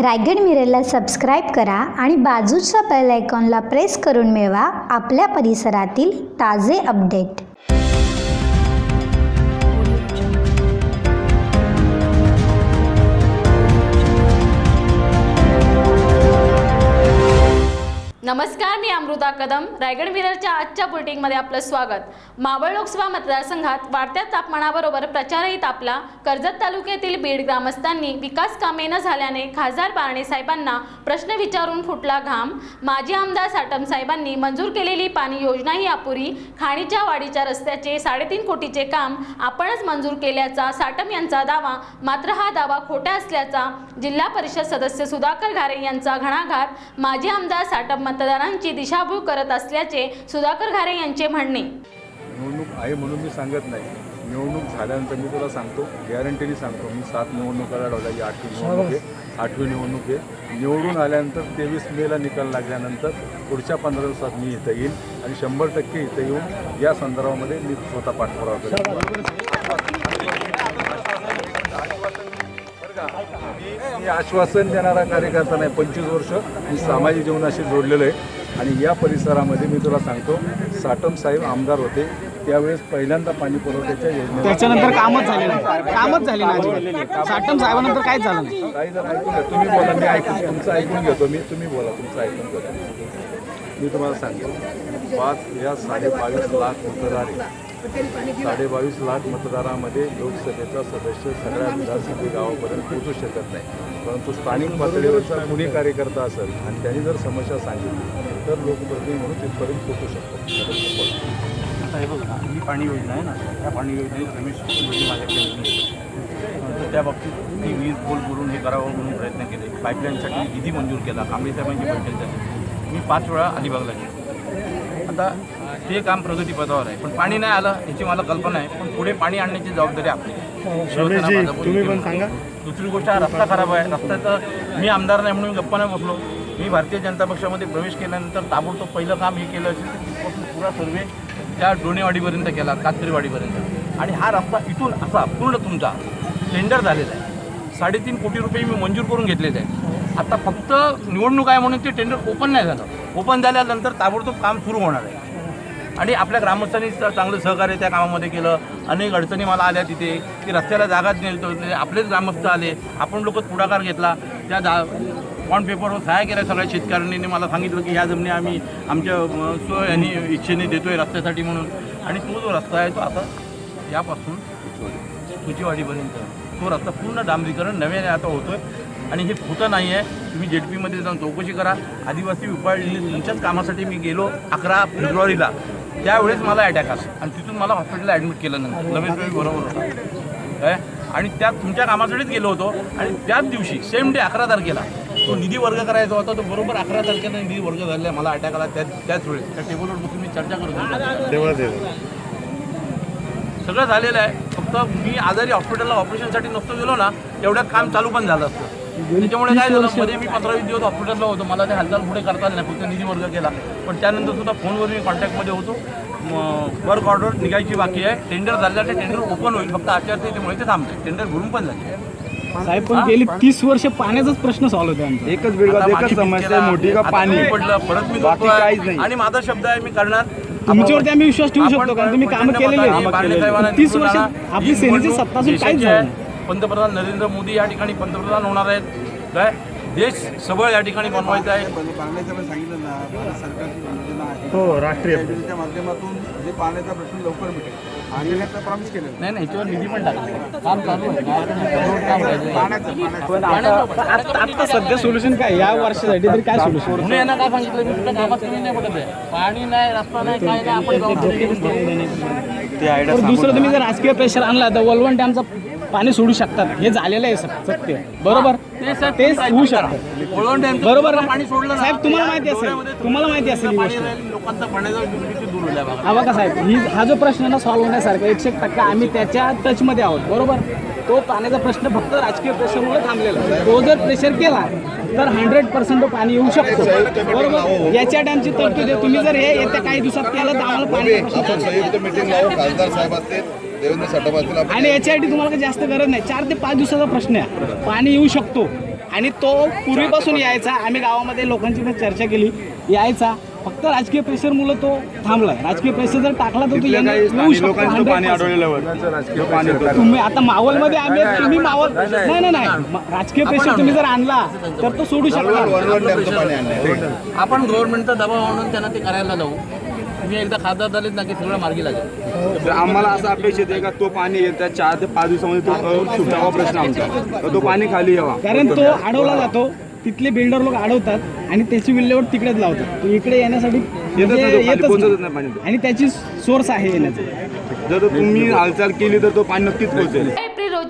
Raigad मिररला subscribe करा आणि बाजूच्या बेल आयकॉनला प्रेस करून मिळवा आपल्या परिसरातील ताजे अपडेट नमस्कार मी अमृता कदम. रायगड मिररच्या आजच्या बुलेटिनमध्ये आपलं स्वागत. मावळ लोकसभा मतदारसंघात वाढत्या तापमानाबरोबर प्रचारही तापला. कर्जत तालुक्यातील बीड ग्रामस्थांनी विकास कामे न झाल्याने खासदार बारणे साहेबांना प्रश्न विचारून फुटला घाम. माजी आमदार साटम साहेबांनी मंजूर केलेली पाणी योजनाही अपुरी. खाणीच्या वाडीच्या रस्त्याचे साडेतीन कोटीचे काम आपणच मंजूर केल्याचा साटम यांचा दावा. मात्र हा दावा खोटा असल्याचा जिल्हा परिषद सदस्य सुधाकर घारे यांचा घणाघात. माजी आमदार साटम मतदारांची दिशाभूल करत असल्याचे सुधाकर घारे यांचे म्हणणे. निवडणूक आहे म्हणून मी सांगत नाही. निवडणूक झाल्यानंतर मी तुला सांगतो गॅरंटीने सांगतो. मी सात निवडणुका लढवल्या आठवी निवडणूक आहे आठवी निवडणूक आहे. निवडून आल्यानंतर तेवीस मेला निकाल लागल्यानंतर पुढच्या पंधरा दिवसात मी इथं येईल आणि शंभर टक्के इथं येऊन या संदर्भामध्ये मी स्वतः पाठपुरावा करेन. मी- आश्वासन देणारा कार्यकर्ता नाही पंचवीस वर्ष मी सामाजिक जीवनाशी जोडलेलो आहे. आणि या परिसरामध्ये मी तुला सांगतो साटम साहेब आमदार होते. त्यावेळेस पहिल्यांदा पाणी पुरवठ्याच्या योजनेला त्याच्यानंतर कामच झाले नाही. कामच झाले नाही अजिबात. साटम साहेबांनंतर काहीच झालं नाही. काही जर ऐकून घ्या तुम्ही बोला मी ऐकून तुमचं ऐकून घेतो मी. तुम्ही बोला तुमचं ऐकून घेतो मी तुम्हाला सांगेन पाच या साडेबावीस लाख मतदार आहे साडेबावीस लाख मतदारामध्ये लोकसभेचा सदस्य सगळ्या विधानसभे गावापर्यंत पोहोचू शकत नाही. परंतु स्थानिक पातळीवरचा कुणी कार्यकर्ता असेल आणि त्यांनी जर समस्या सांगितली तर लोकप्रतिनिधी म्हणून तिथपर्यंत पोहोचू शकतो. आता हे बघा ही पाणी योजना आहे ना त्या पाणी योजनेत रमेश माझ्याकडे त्या बाबतीत मी वीज बोल करून हे करावं म्हणून प्रयत्न केले. पाईपलाईनसाठी निधी मंजूर केला कांबळे साहेबांची बैठक झाली. मी पाच वेळा अलिबागला गेलो. आता ते काम प्रगतीपथावर आहे. पण पाणी नाही आलं याची मला कल्पना आहे. पण पुढे पाणी आणण्याची जबाबदारी आपली. शिवसेना तुम्ही पण सांगा. दुसरी गोष्ट हा रस्ता खराब आहे. रस्त्याचं मी आमदार नाही म्हणून गप्पा नाही बसलो. मी भारतीय जनता पक्षामध्ये प्रवेश केल्यानंतर ताबडतोब पहिलं काम हे केलं असेल तर तिथपासून पुरा सर्वे त्या डोणेवाडीपर्यंत केला कात्रीवाडीपर्यंत. आणि हा रस्ता इथून असा पूर्ण तुमचा टेंडर झालेला आहे. साडेतीन कोटी रुपये मी मंजूर करून घेतलेले आहेत. आता फक्त निवडणूक आहे म्हणून ते टेंडर ओपन नाही झालं. ओपन झाल्यानंतर ताबडतोब काम सुरू होणार आहे. आणि आपल्या ग्रामस्थांनी चांगलं सहकार्य त्या कामामध्ये केलं. अनेक अडचणी मला आल्या तिथे की रस्त्याला जागाच नाही आपलेच ग्रामस्थ आले. आपण लोक पुढाकार घेतला. त्या जा बॉन्ड पेपरवर सहाय्य केल्या सगळ्या शेतकऱ्यांनी. मला सांगितलं की ह्या जमिनी आम्ही आमच्या स्व यांनी इच्छेने देतोय रस्त्यासाठी म्हणून. आणि तो जो रस्ता आहे तो आता यापासून सुचीवाडीपर्यंत. तो रस्ता पूर्ण डांबरीकरण नव्याने आता होतोय. आणि हे खोटं नाही आहे तुम्ही जेडपीमध्ये जाऊन चौकशी करा. आदिवासी उपाययोजनेच्याच कामासाठी मी गेलो अकरा फेब्रुवारीला. त्यावेळेस मला अटॅक आला. आणि तिथून मला हॉस्पिटलला ॲडमिट केलं नंतर. रमेश भाई बरोबर होता. काय? आणि त्या तुमच्या कामासाठीच गेलो होतो. आणि त्याच दिवशी सेम डे अकरा तारखेला तो निधी वर्ग करायचा होता. तो बरोबर अकरा तारखेला निधी वर्ग झाला मला अटॅक आला त्या त्याच वेळेस. त्या टेबलवर बसून मी चर्चा करत होतो. सगळं झालेलं आहे. फक्त मी आजारी हॉस्पिटलला ऑपरेशनसाठी नसतो गेलो ना तेवढ्यात काम चालू पण झालं असतं. त्याच्यामुळे काय झालं? मध्ये मी पंधरा वीस दिवस हॉस्पिटलला होतो. मला ते हालचाल पुढे करता नाही. फक्त निधी वर्ग केला. पण त्यानंतर सुद्धा फोनवर मी कॉन्टॅक्टमध्ये होतो. वर्क ऑर्डर निघायची बाकी आहे. टेंडर झालं ते टेंडर ओपन होईल. फक्त आचारसंहितेमुळे ते थांबते. टेंडर भरून पण झाले साहेब पण गेली तीस वर्ष पाण्याचाच प्रश्न सॉल्व्ह होता आमचा. एकच एकच समस्या मोठी का पाणी? पडलं परत मी. काहीच नाही. आणि माझा शब्द आहे मी करणार. तुमच्यावरती आम्ही विश्वास ठेवू शकतो कारण तुम्ही कामं केलेली तीस वर्ष. आपली सेनेची सत्ता काहीच. पंतप्रधान नरेंद्र मोदी या ठिकाणी पंतप्रधान होणार आहेत. काय? देश सबळ या ठिकाणी बनवायचा आहे. पाण्याचं सांगितलं ना भारत सरकारची योजना आहे हो राष्ट्रीय. योजनेच्या माध्यमातून जे पाण्याचा प्रश्न लवकर मिळेल आणि त्याचं प्रॉमिस केलं नाही नाही याच्यावर निधी पण टाकला काम चालू आहे. पाण्याचं आता सध्या सोल्युशन काय? या वर्षासाठी तरी काय सोल्युशन म्हणून यांना काय सांगितलं? मी कुठल्या कामात कमी नाही पडत आहे. पाणी नाही रस्ता नाही काय नाही आपण जबाबदारी घेऊन करू. दुसरं तुम्ही जर राजकीय प्रेशर आणला तर वलवण डॅमचं पाणी सोडू शकतात. हे झालेलं आहे सर सत्य. बरोबर? तेच होऊ. शकतं बरोबर? पाणी सोडलं साहेब, तुम्हाला माहिती असेल. तुम्हाला माहिती असेल ही लोकांचा पाण्याचा. हा बघा साहेब ही हा जो प्रश्न आहे ना सॉल्व्ह होण्यासारखा एकशे एक टक्का आम्ही त्याच्या टचमध्ये आहोत बरोबर तो पाण्याचा प्रश्न फक्त राजकीय प्रेशरमुळे थांबलेला आहे. तो जर प्रेशर केला तर हंड्रेड पर्सेंट पाणी येऊ शकतो बरोबर याच्या डॅमची तरतूद आहे तुम्ही जर हे येत्या काही दिवसात केलं तर आम्हाला पाणी आपण संयुक्त मिटिंग लावू खासदार साहेब असतील देवेंद्र आणि याच्यासाठी तुम्हाला काही जास्त गरज नाही. चार ते पाच दिवसाचा प्रश्न आहे. पाणी येऊ शकतो. आणि तो पूर्वीपासून यायचा. आम्ही गावामध्ये लोकांची पण चर्चा केली. यायचा. फक्त राजकीय प्रेशरमुळे तो थांबलाय. राजकीय प्रेशर जर टाकला तर तो तिथल्या येणं- काही येऊ स्थानिक शकतो. लोकांचं 100%. पाणी अडवलेलं कोणाचं राजकीय होतं पाणी होतं. तुम्ही आता मावलमध्ये आम्ही तुम्ही मावल नाही नाही. नाही म- राजकीय प्रेशर तुम्ही जर आणला तर तो सोडू शकता आपण गव्हर्नमेंटचा दबाव आणून त्यांना ते करायला लावू तुम्ही एकदा खासदार झालेत ना की सगळं मार्गी लागेल. तर आम्हाला असं अपेक्षित आहे का तो पाणी येत्या चार ते पाच दिवसामध्ये तो अ, सुटावा प्रश्न आमचा. तर तो पाणी खाली यावा. कारण तो अडवला जातो तिथले बिल्डर लोक अडवतात आणि त्याची विल्हेवाट तिकडेच लावतात. तो इकडे येण्यासाठी म्हणजे नाही तो पाणी, येतच पोहोचतच नाही. नाही. पाणी. आणि त्याची सोर्स आहे येण्याचा. जर तुम्ही हालचाल केली तर तो पाणी नक्कीच पोहोचेल.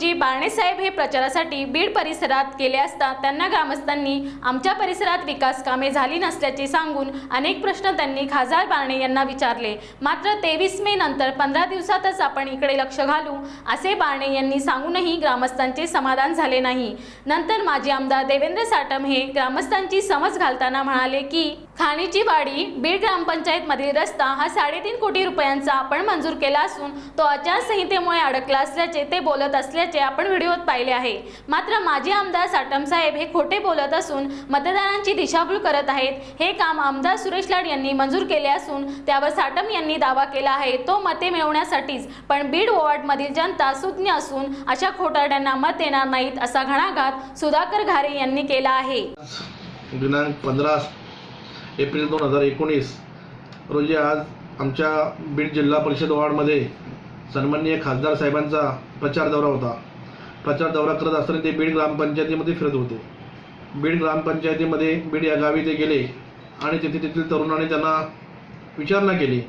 रोजी बारणेसाहेब हे प्रचारासाठी बीड परिसरात गेले असता त्यांना ग्रामस्थांनी आमच्या परिसरात विकास कामे झाली नसल्याचे सांगून अनेक प्रश्न त्यांनी खासदार बारणे यांना विचारले. मात्र तेवीस मे नंतर पंधरा दिवसातच आपण इकडे लक्ष घालू असे बारणे यांनी सांगूनही ग्रामस्थांचे समाधान झाले नाही. नंतर माजी आमदार देवेंद्र साटम हे ग्रामस्थांची समज घालताना म्हणाले की खाणीची वाडी बीड ग्रामपंचायतमधील रस्ता हा साडेतीन कोटी रुपयांचा आपण मंजूर केला असून तो आचारसंहितेमुळे अडकला असल्याचे ते बोलत असल्याचे आपण व्हिडिओत पाहिले आहे. मात्र माजी आमदार साटम साहेब हे खोटे बोलत असून मतदारांची दिशाभूल करत आहेत. हे काम आमदार सुरेश लाड यांनी मंजूर केले असून त्यावर साटम यांनी दावा केला आहे. तो मते मिळवण्यासाठीच पण बीड वॉर्डमधील जनता सुज्ञ असून अशा खोटारड्यांना मत देणार नाहीत असा घणाघात सुधाकर घारे यांनी केला आहे. दिनांक पंधरा एप्रिल दोन हजार एकोणीस रोजी आज आमच्या बीड जिल्हा परिषद वॉर्डमध्ये सन्माननीय खासदार साहेबांचा प्रचार दौरा होता. प्रचार दौरा करत असताना ते बीड ग्रामपंचायतीमध्ये फिरत होते. बीड ग्रामपंचायतीमध्ये बीड या गावी ते गेले आणि तिथे तेथील तरुणाने त्यांना विचारणा केली.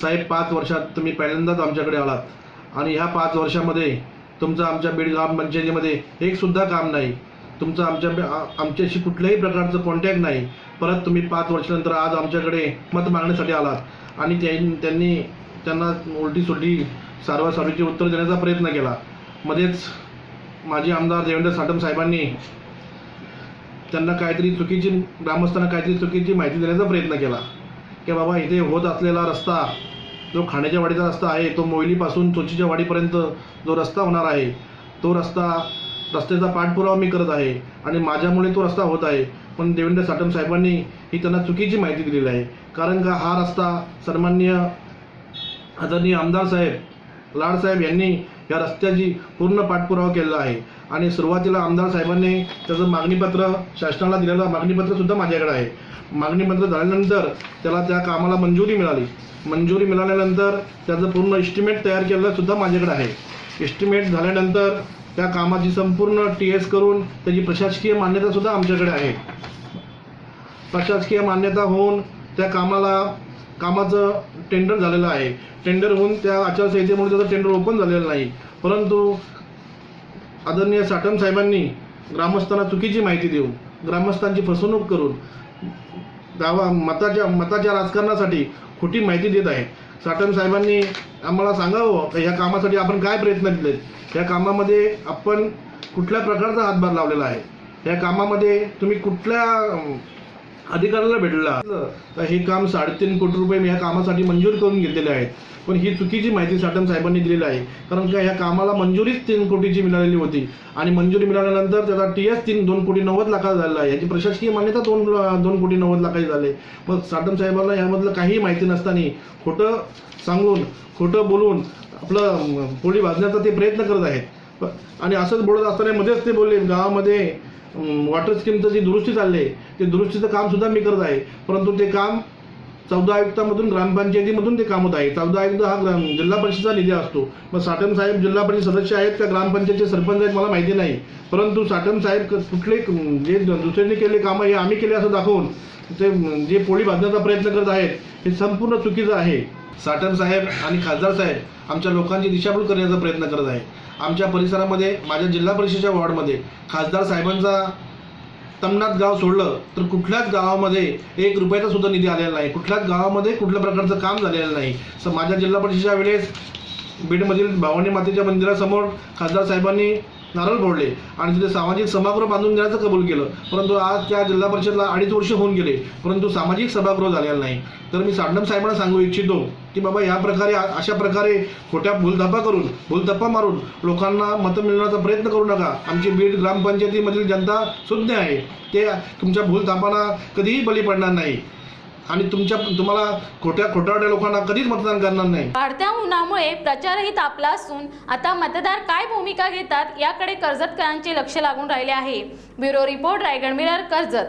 साहेब पाच वर्षात तुम्ही पहिल्यांदाच आमच्याकडे आलात आणि ह्या पाच वर्षामध्ये तुमचं आमच्या बीड ग्रामपंचायतीमध्ये एकसुद्धा काम नाही. तुमचं आमच्या आमच्याशी कुठल्याही प्रकारचं कॉन्टॅक्ट नाही. परत तुम्ही पाच वर्षानंतर आज आमच्याकडे मत मागण्यासाठी आलात. आणि त्यां- त्यांनी त्यांना उलटी सुलटी सारवासारवीचे उत्तर देण्याचा प्रयत्न केला. मध्येच माजी आमदार देवेंद्र साटम साहेबांनी त्यांना काहीतरी चुकीची ग्रामस्थांना काहीतरी चुकीची माहिती देण्याचा प्रयत्न केला. की बाबा इथे होत असलेला रस्ता जो खाण्याच्या वाडीचा रस्ता आहे तो मोयलीपासून चोचीच्या वाडीपर्यंत जो रस्ता होणार आहे तो रस्ता रस्त्याचा पाठपुरावा मी करत आहे आणि माझ्यामुळे तो रस्ता होत आहे. पण देवेंद्र साटम साहेबांनी ही त्यांना चुकीची माहिती दिलेली आहे. कारण का हा रस्ता सन्मान्य आदरणीय आमदार साहेब लाडसाहेब यांनी या रस्त्याची पूर्ण पाठपुरावा केलेला आहे. आणि सुरुवातीला आमदार साहेबांनी त्याचं मागणीपत्र शासनाला दिलेलं मागणीपत्रसुद्धा माझ्याकडे आहे. मागणीपत्र झाल्यानंतर त्याला त्या कामाला मंजुरी मिळाली. मंजुरी मिळाल्यानंतर त्याचं पूर्ण इस्टिमेट तयार केलेलं सुद्धा माझ्याकडे आहे. इस्टिमेट झाल्यानंतर त्या कामाची संपूर्ण टी एस करून त्याची प्रशासकीय मान्यतासुद्धा आमच्याकडे आहे. प्रशासकीय मान्यता होऊन त्या कामाला कामाचं टेंडर झालेलं आहे. टेंडर होऊन त्या आचारसंहितेमुळे त्याचं टेंडर ओपन झालेलं नाही. परंतु आदरणीय साटम साहेबांनी ग्रामस्थांना चुकीची माहिती देऊन ग्रामस्थांची फसवणूक करून गावा मताच्या मताच्या राजकारणासाठी खोटी माहिती देत आहे. साटम साहेबांनी आम्हाला सांगावं का ह्या कामासाठी आपण काय प्रयत्न केलेत? या कामामध्ये आपण कुठल्या प्रकारचा हातभार लावलेला आहे? या कामामध्ये तुम्ही कुठल्या अधिकाऱ्याला भेटला? तर हे काम साडेतीन कोटी रुपये मी ह्या कामासाठी मंजूर करून घेतलेले आहेत. पण ही चुकीची माहिती साटम साहेबांनी दिलेली आहे. कारण का या कामाला मंजुरीच तीन कोटीची मिळालेली होती. आणि मंजुरी मिळाल्यानंतर त्याचा टी एस तीन दोन कोटी नव्वद लाखाचा झालेला आहे याची प्रशासकीय मान्यता दोन दोन कोटी नव्वद लाखाची झाली. मग साटम साहेबांना यामधलं काहीही माहिती नसताना खोटं सांगून खोटं बोलून आपलं पोळी भाजण्याचा ते प्रयत्न करत आहेत. आणि असंच बोलत असताना मध्येच ते बोलले गावामध्ये वॉटर स्कीमचं जी दुरुस्ती चालली आहे ते दुरुस्तीचं कामसुद्धा मी करत आहे. परंतु ते काम चौदा आयुक्तामधून ग्रामपंचायतीमधून ते काम होत आहे. चौदा आयुक्त हा ग्राम जिल्हा परिषदेचा निधी असतो. मग साटम साहेब जिल्हा परिषद सदस्य आहेत का ग्रामपंचायतचे सरपंच आहेत मला माहिती नाही. परंतु साटम साहेब कुठले जे दुसऱ्यांनी केले कामं हे आम्ही केले असं दाखवून ते जे पोळी बांधण्याचा प्रयत्न करत आहेत हे संपूर्ण चुकीचं आहे. साटम साहेब आणि खासदार साहेब आमच्या लोकांची दिशाभूल करण्याचा प्रयत्न करत आहे आमच्या परिसरामध्ये माझ्या जिल्हा परिषदेच्या वॉर्डमध्ये खासदार साहेबांचा तमनाथ गाव सोडलं तर कुठल्याच गावामध्ये एक रुपयाचा सुद्धा निधी आलेला नाही. कुठल्याच गावामध्ये कुठल्या प्रकारचं काम झालेलं नाही. स माझ्या जिल्हा परिषदेच्या वेळेस बीडमधील भावानी मातेच्या मंदिरासमोर खासदार साहेबांनी नारळ फोडले. आणि तिथे सामाजिक सभागृह बांधून देण्याचं कबूल केलं. परंतु आज त्या जिल्हा परिषदला अडीच वर्ष होऊन गेले. परंतु सामाजिक सभागृह झालेला नाही. तर मी साडम साहेबांना सांगू इच्छितो की बाबा या प्रकारे अशा प्रकारे खोट्या भूलधप्पा करून भूलधप्पा मारून लोकांना मतं मिळवण्याचा प्रयत्न करू नका. आमची बीड ग्रामपंचायतीमधील जनता सुज्ञ आहे. ते तुमच्या भूलथापांना कधीही बळी पडणार नाही. आणि तुमच्या तुम्हाला खोट्या खोटारड्या लोकांना कधीच मतदान करणार नाही. वाढत्या उन्हामुळे प्रचारही तापला असून आता मतदार काय भूमिका घेतात याकडे कर्जतकरांचे लक्ष लागून राहिले आहे. Bureau report Raigad mirror Karjat.